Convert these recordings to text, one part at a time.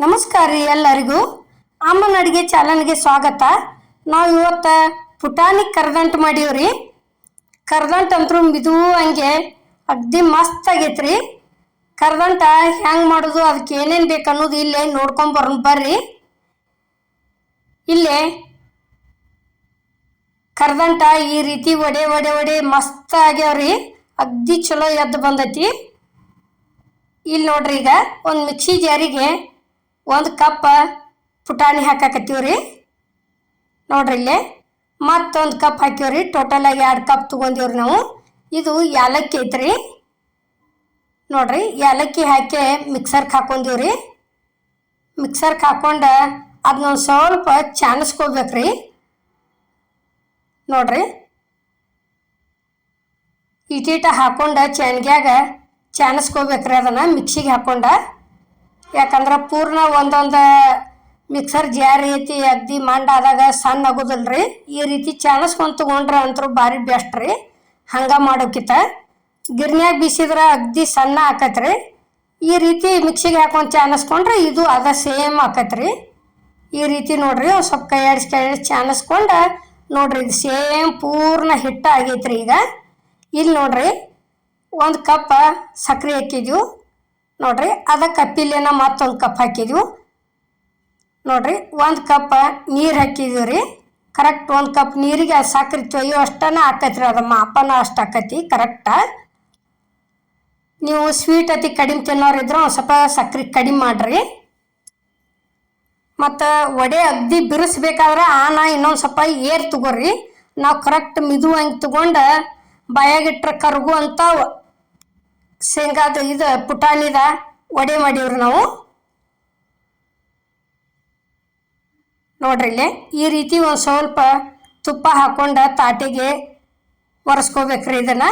ನಮಸ್ಕಾರ ರೀ ಎಲ್ಲರಿಗೂ. ಅಮ್ಮನ ಅಡುಗೆ ಚಾನಲ್ಗೆ ಸ್ವಾಗತ. ನಾವು ಇವತ್ತು ಪುಟಾಣಿ ಕರ್ದಂಟು ಮಾಡೀವ್ರಿ ಕರ್ದಂಟು ಅಂತೂ ಮಿದು ಹಂಗೆ ಅಗ್ದಿ ಮಸ್ತ್ ಆಗೈತ್ರಿ. ಕರ್ದಂಟ ಹೆಂಗೆ ಮಾಡೋದು, ಅದಕ್ಕೆ ಏನೇನು ಬೇಕು ಅನ್ನೋದು ಇಲ್ಲೇ ನೋಡ್ಕೊಂಡ್ ಬರೋಣ ಬರ್ರಿ. ಇಲ್ಲೇ ಕರ್ದಂಟ ಈ ರೀತಿ ಒಡೆ ಒಡೆ ಒಡೆ ಮಸ್ತ್ ಆಗ್ಯಾವ್ರಿ ಅಗ್ದಿ ಚಲೋ ಎದ್ದು ಬಂದೈತಿ. ಇಲ್ಲಿ ನೋಡ್ರಿ ಈಗ ಒಂದು ಮಿಕ್ಸಿ ಜಾರಿಗೆ ಒಂದು ಕಪ್ ಪುಟಾಣಿ ಹಾಕಾಕತ್ತೀವ್ರಿ. ನೋಡ್ರಿ ಇಲ್ಲಿ. ಮತ್ತೊಂದು ಕಪ್ ಹಾಕಿವ್ರಿ ಆಗಿ ಎರಡು ಕಪ್ ತೊಗೊಂಡಿವ್ರಿ ನಾವು. ಇದು ಏಲಕ್ಕಿ ಐತ್ರಿ. ನೋಡ್ರಿ ಏಲಕ್ಕಿ ಹಾಕಿ ಮಿಕ್ಸರ್ಗೆ ಹಾಕೊಂಡಿವ್ರಿ. ಮಿಕ್ಸರ್ಗೆ ಹಾಕೊಂಡು ಅದನ್ನೊಂದು ಸ್ವಲ್ಪ ಚಾನಿಸ್ಕೋಬೇಕ್ರಿ. ನೋಡ್ರಿ. ಇಟೀಟ ಹಾಕೊಂಡು ಚೆನ್ಗ್ಯಾಗ ಚಾನಿಸ್ಕೋಬೇಕ್ರಿ ಅದನ್ನು ಮಿಕ್ಸಿಗೆ ಹಾಕೊಂಡ. ಯಾಕಂದ್ರೆ ಪೂರ್ಣ ಒಂದೊಂದು ಮಿಕ್ಸರ್ ಜಾರ್ ರೀತಿ ಅಗ್ದಿ ಮಂಡ ಆದಾಗ ಸಣ್ಣ ರೀ ಈ ರೀತಿ ಚಾನಿಸ್ಕೊಂಡ್ ತೊಗೊಂಡ್ರೆ ಅಂತೂ ಭಾರಿ ಬೆಸ್ಟ್ ರೀ. ಹಂಗೆ ಮಾಡೋಕ್ಕಿಂತ ಗಿರ್ನ್ಯಾಗ ಬೀಸಿದ್ರೆ ಅಗ್ದಿ ಸಣ್ಣ ಆಕತ್ರಿ. ಈ ರೀತಿ ಮಿಕ್ಸಿಗೆ ಹಾಕೊಂಡು ಚಾನಿಸ್ಕೊಂಡ್ರೆ ಇದು ಅದ ಸೇಮ್ ಆಕತ್ರಿ. ಈ ರೀತಿ ನೋಡ್ರಿ ಸ್ವಲ್ಪ ಕೈ ಆಡಿಸಿ ಕೈ ಆಡಿಸಿ ಚಾನಿಸ್ಕೊಂಡು ನೋಡ್ರಿ, ಇದು ಸೇಮ್ ಪೂರ್ಣ ಹಿಟ್ಟು ಆಗೈತ್ರಿ ಈಗ. ಇಲ್ಲಿ ನೋಡ್ರಿ, ಒಂದು ಕಪ್ ಸಕ್ಕರೆ ಹಾಕಿದ್ವು. ನೋಡ್ರಿ, ಅದ ಕಪ್ಪಿಲೇನ ಮತ್ತೊಂದು ಕಪ್ ಹಾಕಿದೀವಿ. ನೋಡ್ರಿ, ಒಂದು ಕಪ್ ನೀರು ಹಾಕಿದ್ವಿ ರೀ. ಕರೆಕ್ಟ್ ಒಂದು ಕಪ್ ನೀರಿಗೆ ಸಕ್ಕರೆ ತೊಯ್ಯೋ ಅಷ್ಟನ ಹಾಕತ್ರಿ ಅದು ಮಾಪನ ಅಷ್ಟು ಆಕೈತಿ ಕರೆಕ್ಟ ನೀವು ಸ್ವೀಟ್ ಅತಿ ಕಡಿಮೆ ತಿನ್ನೋರು ಇದ್ರೆ ಒಂದು ಸ್ವಲ್ಪ ಸಕ್ಕರೆ ಕಡಿಮೆ ಮಾಡ್ರಿ. ಮತ್ತು ವಡೆ ಅಗ್ದಿ ಬಿರಿಸ್ಬೇಕಾದ್ರೆ ಆನ ಇನ್ನೊಂದು ಸ್ವಲ್ಪ ಏರ್ ತಗೋರಿ. ನಾವು ಕರೆಕ್ಟ್ ಮಿದು ಹಂಗೆ ತಗೊಂಡು ಬಾಯಾಗಿಟ್ರೆ ಕರ್ಗು ಅಂತ ಶೇಂಗಾದ ಇದು ಪುಟಾಣಿದ ವಡೆ ಮಾಡಿವ್ರಿ ನಾವು. ನೋಡ್ರಿ ಇಲ್ಲಿ, ಈ ರೀತಿ ಒಂದು ಸ್ವಲ್ಪ ತುಪ್ಪ ಹಾಕೊಂಡು ತಾಟಿಗೆ ಒರೆಸ್ಕೋಬೇಕ್ರಿ ಇದನ್ನು.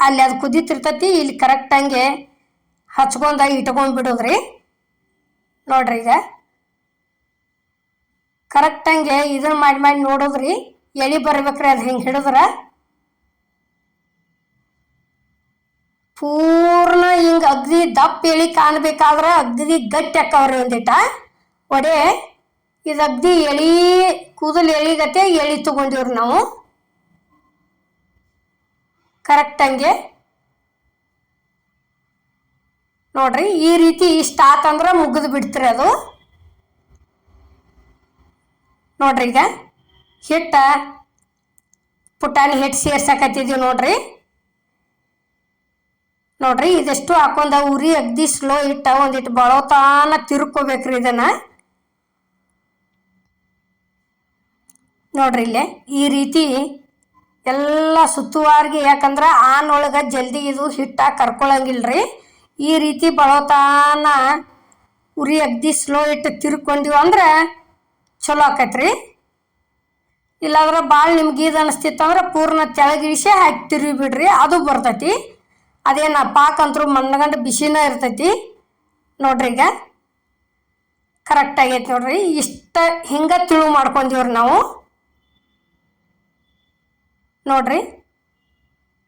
ಅಲ್ಲಿ ಅದು ಕುದೀತಿರ್ತೈತಿ, ಇಲ್ಲಿ ಕರೆಕ್ಟ್ ಹಂಗೆ ಹಚ್ಕೊಂಡ ಇಟ್ಕೊಂಡ್ ಬಿಡೋದ್ರಿ. ನೋಡ್ರಿ ಈಗ. ಕರೆಕ್ಟಂಗೆ ಇದನ್ನ ಮಾಡಿ ಮಾಡಿ ನೋಡೋದ್ರಿ, ಎಳಿ ಬರ್ಬೇಕ್ರಿ ಅದು ಹಿಂಗೆ ಹಿಡಿದ್ರ. ಹಿಂಗೆ ಅಗ್ದಿ ದಪ್ಪ ಎಳಿ ಕಾಣ್ಬೇಕಾದ್ರೆ ಅಗ್ದಿ ಗಟ್ಟಿ ಅಕ್ಕವ್ರಿ ಒಂದಿಟ. ಒಡೆ, ಇದು ಅಗ್ದಿ ಎಳಿ, ಕೂದಲು ಎಳಿಗತೆ ಎಳಿ ತಗೊಂಡಿವ್ರಿ ನಾವು. ಕರೆಕ್ಟ್ ಹಂಗೆ. ನೋಡ್ರಿ, ಈ ರೀತಿ ಇಷ್ಟ ಆತಂದ್ರೆ ಮುಗಿದು ಬಿಡ್ತೀರಿ ಅದು. ನೋಡ್ರಿ ಈಗ, ಹಿಟ್ಟ ಪುಟಾಣಿ ಹಿಟ್ಟು ಸೇರ್ಸಕತ್ತಿದ್ದೀವಿ ನೋಡ್ರಿ. ನೋಡ್ರಿ, ಇದೆಷ್ಟು ಹಾಕೊಂಡ ಉರಿ, ಅಗ್ದಿ ಸ್ಲೋ ಇಟ್ಟ ಒಂದಿಟ್ಟು ಬಳೋತಾನ ತಿರ್ಕೋಬೇಕ್ರಿ ಇದನ್ನ. ನೋಡ್ರಿ ಇಲ್ಲೇ, ಈ ರೀತಿ ಎಲ್ಲ ಸುತ್ತುವಾರ್ಗಿ, ಯಾಕಂದ್ರೆ ಆನೊಳಗೆ ಜಲ್ದಿ ಇದು ಹಿಟ್ಟ ಕರ್ಕೊಳಂಗಿಲ್ರಿ. ಈ ರೀತಿ ಬಳೋತಾನ ಉರಿ, ಅಗ್ದಿ ಸ್ಲೋ ಇಟ್ಟು ತಿರ್ಕೊಂಡಿವ್ ಅಂದ್ರೆ ಚಲೋ ಆಕೈತ್ರಿ. ಇಲ್ಲಾಂದ್ರೆ ಭಾಳ ನಿಮ್ಗೆ ಇದು ಅನಿಸ್ತಿತ್ತಂದ್ರೆ ಪೂರ್ಣ ತೆಳಗಿಳಿಸಿ ಹಾಕಿ ತಿರುವಿ ಬಿಡ್ರಿ, ಅದು ಬರ್ತೈತಿ. ಅದೇನ ಪಾಕ ಅಂತರೂ ಮಣ್ಣಗಂಡು ಬಿಸಿನ ಇರ್ತೈತಿ. ನೋಡ್ರಿ ಈಗ. ಕರೆಕ್ಟ್ ಆಗೈತಿ ನೋಡ್ರಿ. ಇಷ್ಟ ಹಿಂಗೆ ತಿಳು ಮಾಡ್ಕೊಂಡಿವ್ರಿ ನಾವು. ನೋಡ್ರಿ.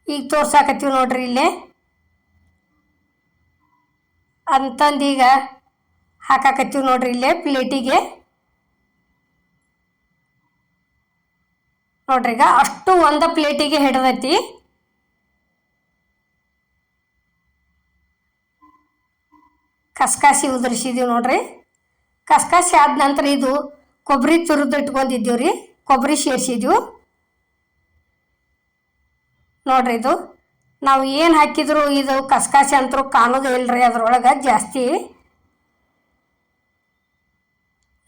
ಈಗ ತೋರ್ಸಾಕತ್ತೀವಿ ನೋಡ್ರಿ ಇಲ್ಲಿ. ಅಂತಂದೀಗ ಹಾಕಾಕತ್ತೀವಿ ನೋಡ್ರಿ ಇಲ್ಲೇ ಪ್ಲೇಟಿಗೆ. ನೋಡ್ರಿ ಈಗ ಅಷ್ಟು ಒಂದ ಪ್ಲೇಟಿಗೆ ಹಿಡ್ದೈತಿ. ಕಸ್ಕಾಸಿ ಉದುರಿಸಿದೀವಿ ನೋಡ್ರಿ. ಕಸ್ಕಾಸಿ ಆದ ನಂತರ ಇದು ಕೊಬ್ಬರಿ ತುರಿದು ಇಟ್ಕೊಂಡಿದ್ದೀವಿ ರೀ ಕೊಬ್ಬರಿ ಸೇರಿಸಿದ್ದೀವಿ ನೋಡ್ರಿ ಇದು. ನಾವು ಏನು ಹಾಕಿದ್ರು ಇದು ಕಸ್ಕಾಸಿ ಅಂತರೂ ಕಾಣೋದೇ ಇಲ್ಲರಿ ಅದ್ರೊಳಗೆ ಜಾಸ್ತಿ.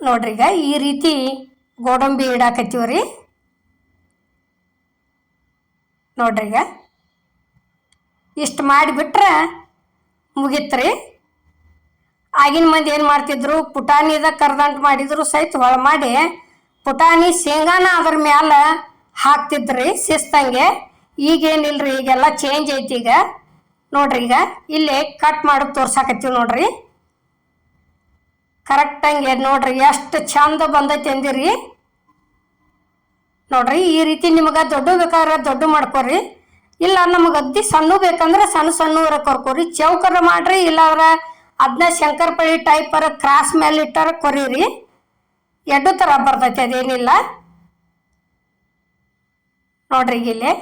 ನೋಡ್ರಿ ಈಗ ಈ ರೀತಿ ಗೋಡಂಬಿ ಇಡಾಕತ್ತೀವಿ ರೀ ನೋಡ್ರಿ ಈಗ. ಇಷ್ಟು ಮಾಡಿಬಿಟ್ರೆ ಮುಗೀತ್ರಿ. ಆಗಿನ ಮಂದಿ ಏನು ಮಾಡ್ತಿದ್ರು, ಪುಟಾಣಿದ ಕರ್ದಂಟು ಮಾಡಿದ್ರು ಸಹಿತ ಹೊಳ ಮಾಡಿ ಪುಟಾಣಿ ಶೇಂಗಾನ ಅದ್ರ ಮ್ಯಾಲ ಹಾಕ್ತಿದ್ರಿ ಶಿಸ್ತಂಗೆ ಈಗೇನಿಲ್ರಿ, ಈಗೆಲ್ಲ ಚೇಂಜ್ ಐತಿ ಈಗ. ನೋಡ್ರಿ ಈಗ, ಇಲ್ಲಿ ಕಟ್ ಮಾಡೋದು ತೋರ್ಸಾಕತ್ತೀವಿ ನೋಡ್ರಿ. ಕರೆಕ್ಟಂಗೆ ನೋಡ್ರಿ, ಎಷ್ಟು ಚಂದ ಬಂದೈತಿ ಅಂದಿರಿ. ನೋಡ್ರಿ, ಈ ರೀತಿ ನಿಮಗೆ ದೊಡ್ಡ ಬೇಕಾದ್ರೆ ದೊಡ್ಡ ಮಾಡ್ಕೊರಿ. ಇಲ್ಲ ನಮಗೆ ಅದ್ದಿ ಸಣ್ಣ ಬೇಕಂದ್ರೆ ಸಣ್ಣ ಸಣ್ಣ ಕೊರ್ಕೋರಿ. ಚೌಕರ ಮಾಡ್ರಿ, ಇಲ್ಲಾಂದ್ರೆ ಅದನ್ನ ಶಂಕರಪಳ್ಳಿ ಟೈಪರ್ ಕ್ರಾಸ್ ಮೇಲೆ ಇಟ್ಟಾರ ಕೊರೀರಿ. ಎಡ್ಡು ಥರ ಬರ್ತೈತೆ ಅದೇನಿಲ್ಲ. ನೋಡ್ರಿ ಇಲ್ಲಿ.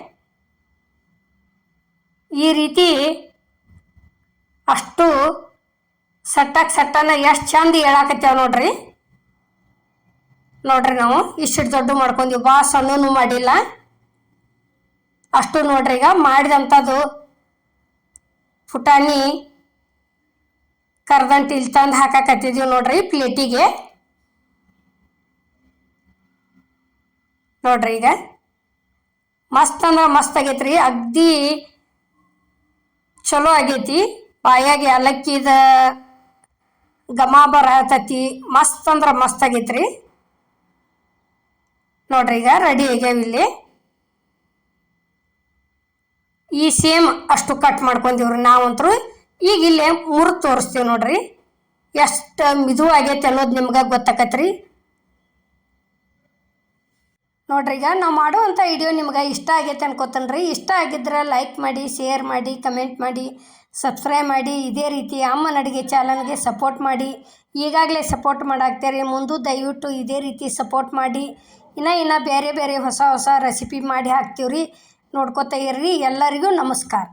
ಈ ರೀತಿ ಅಷ್ಟು ಸಟ್ಟಾಗಿ ಸಟ್ಟನ ಎಷ್ಟು ಚಂದ ಹೇಳಾಕತ್ತೇವ ನೋಡ್ರಿ. ನೋಡ್ರಿ ನಾವು ಇಷ್ಟು ದೊಡ್ಡ ಮಾಡ್ಕೊಂತೀವಿ ಬಾ ಸಣ್ಣನು ಮಾಡಿಲ್ಲ. ಅಷ್ಟು ನೋಡ್ರಿ ಈಗ ಮಾಡಿದಂಥದ್ದು ಪುಟಾಣಿ ಕರ್ದಂಟು ಇಲ್ಲಿ ತಂದು ಹಾಕಾಕತ್ತಿದೀವಿ ನೋಡ್ರಿ ಪ್ಲೇಟಿಗೆ. ನೋಡ್ರಿ ಈಗ. ಮಸ್ತ್ ಅಂದ್ರೆ ಮಸ್ತ್ ಆಗೈತ್ರಿ. ಅಗ್ದಿ ಚಲೋ ಆಗೈತಿ. ಬಾಯಾಗಿ ಅಲಕ್ಕಿದ ಘಮ ಬರತತಿ. ಮಸ್ತ್ ಅಂದ್ರೆ ಮಸ್ತ್ ಆಗೈತ್ರಿ. ನೋಡ್ರಿ ಈಗ ರೆಡಿ ಆಗ್ಯಾವ ಇಲ್ಲಿ. ಈ ಸೇಮ್ ಅಷ್ಟು ಕಟ್ ಮಾಡ್ಕೊಂಡಿವ್ರಿ ನಾವಂತರೂ. ಈಗ ಇಲ್ಲೇ ಮುರು ತೋರಿಸ್ತೀವಿ ನೋಡ್ರಿ. ಎಷ್ಟು ಮಿದು ಆಗೈತೆ ಅನ್ನೋದು ನಿಮ್ಗೆ ಗೊತ್ತಾಕತ್ರಿ. ನೋಡ್ರಿ, ಈಗ ನಾವು ಮಾಡುವಂಥ ವಿಡಿಯೋ ನಿಮ್ಗೆ ಇಷ್ಟ ಆಗೈತೆ ಅನ್ಕೋತೇನೆ ಇಷ್ಟ ಆಗಿದ್ರೆ ಲೈಕ್ ಮಾಡಿ ಶೇರ್ ಮಾಡಿ ಕಮೆಂಟ್ ಮಾಡಿ ಸಬ್ಸ್ಕ್ರೈಬ್ ಮಾಡಿ. ಇದೇ ರೀತಿ ಅಮ್ಮನ ಅಡುಗೆ ಚಾನಲ್ಗೆ ಸಪೋರ್ಟ್ ಮಾಡಿ. ಈಗಾಗಲೇ ಸಪೋರ್ಟ್ ಮಾಡಾಕ್ತೀರಿ. ಮುಂದೆ ದಯವಿಟ್ಟು ಇದೇ ರೀತಿ ಸಪೋರ್ಟ್ ಮಾಡಿ. ಇನ್ನು ಇನ್ನು ಬೇರೆ ಬೇರೆ ಹೊಸ ಹೊಸ ರೆಸಿಪಿ ಮಾಡಿ ಹಾಕ್ತೀವ್ರಿ. ನೋಡ್ಕೋತಾ ಇರ್ರಿ. ಎಲ್ಲರಿಗೂ ನಮಸ್ಕಾರ.